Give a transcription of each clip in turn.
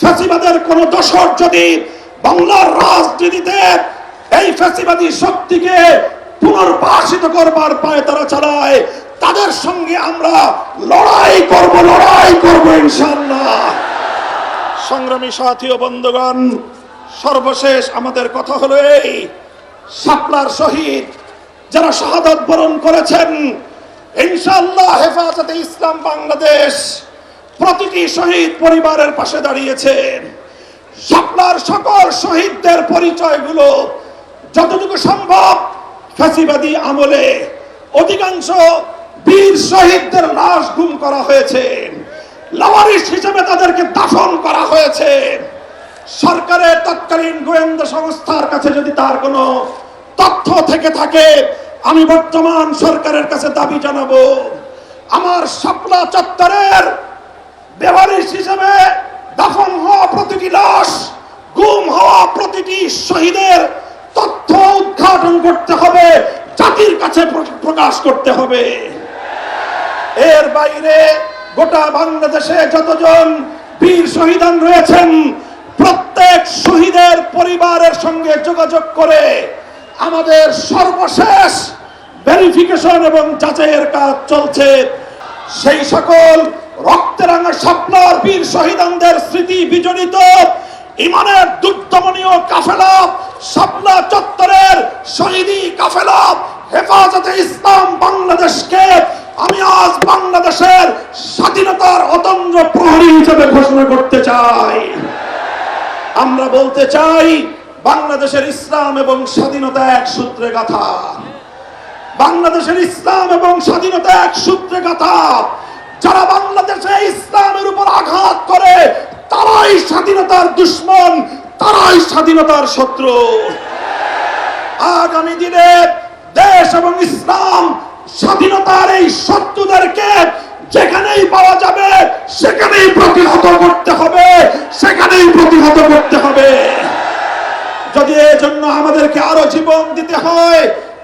ফ্যাসিবাদের কোন দোষর যদি বাংলার রাজনীতিতে এই ফ্যাসিবাদী শক্তিকে পুনর্বাসিত করবার পায়ে তারা চালায়, তাদের সঙ্গে আমরা লড়াই করব লড়াই করব ইনশাল্লাহ সংগ্রামী সাথী ও বন্ধুগণ, সর্বশেষ আমাদের কথা হলো এই, শাপলার শহীদ, যারা শাহাদত বরণ করেছেন, ইনশাআল্লাহ হেফাজতে ইসলাম বাংলাদেশ। প্রতিটি শহীদ পরিবারের পাশে দাঁড়িয়েছেন শাপলার সকল শহীদদের পরিচয়গুলো যতটুকু সম্ভব ফ্যাসিবাদী আমলে। অধিকাংশ বীর শহীদদের লাশ গুম করা হয়েছে। লাওয়ারিস হিসেবে তাদেরকে দাফন করা হয়েছে। সরকারের তৎকালীন গোয়েন্দা সংস্থার কাছে যদি তার কোনো তথ্য থেকে থাকে, আমি বর্তমান সরকারের কাছে দাবি জানাব। আমার শাপলা চত্বরের বেওয়ারিশ হিসেবে দাফন হওয়া প্রতিটি লাশ, গুম হওয়া প্রতিটি শহীদের তথ্য উদ্ঘাটন করতে হবে, জাতির কাছে প্র- প্রকাশ করতে হবে। এর বাইরে গোটা বাংলাদেশে যতজন বীর শহীদান রয়েছেন, প্রত্যেক শহীদের পরিবারের সঙ্গে যোগাযোগ করে আমাদের সর্বশেষ ভেরিফিকেশন এবং যাচাইয়ের কাজ চলছে। সেই সকল রক্তেরাঙা স্বপ্নার বীর শহীদানদের স্মৃতি বিজড়িত, ইমানের দুর্দমনীয় কাফেলা, স্বপ্না চত্বরের শহীদি কাফেলা, হেফাজতে ইসলাম বাংলাদেশকে আমি আজ বাংলাদেশের স্বাধীনতার অতন্দ্র প্রহরী হিসেবে ঘোষণা করতে চাই। আমরা বলতে চাই, বাংলাদেশের ইসলাম এবং স্বাধীনতা এক সূত্রে গাথা। বাংলাদেশের ইসলাম এবং স্বাধীনতা এক সূত্রে গাথা। যারা বাংলাদেশে ইসলামের উপর আঘাত করে, তারাই স্বাধীনতার দুশ্মন, তারাই স্বাধীনতার শত্রু। আগামী দিনে দেশ এবং ইসলাম স্বাধীনতার এই শত্রুদেরকে যেখানেই পাওয়া যাবে, সেখানেই প্রতিহত করতে হবে, সেখানেই প্রতিহত করতে হবে। যদি এজন্য আমাদেরকে আরও জীবন দিতে হয়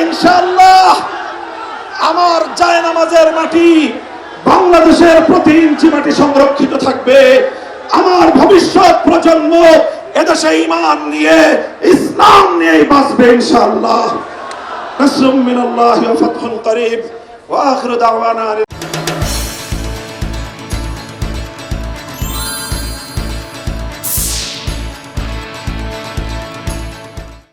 ইনশাআল্লাহ আমার জায় নামাজের মাটি বাংলাদেশের প্রতি ইঞ্চি মাটি সংরক্ষিত থাকবে। আমার ভবিষ্যৎ প্রজন্ম এদেশে ইমান নিয়ে, ইসলাম নিয়ে বাঁচবে ইনশাল্লাহ মিনাল্লাহি ওয়া ফাতহুন করিব। ওয়া আখিরু দাওয়ানা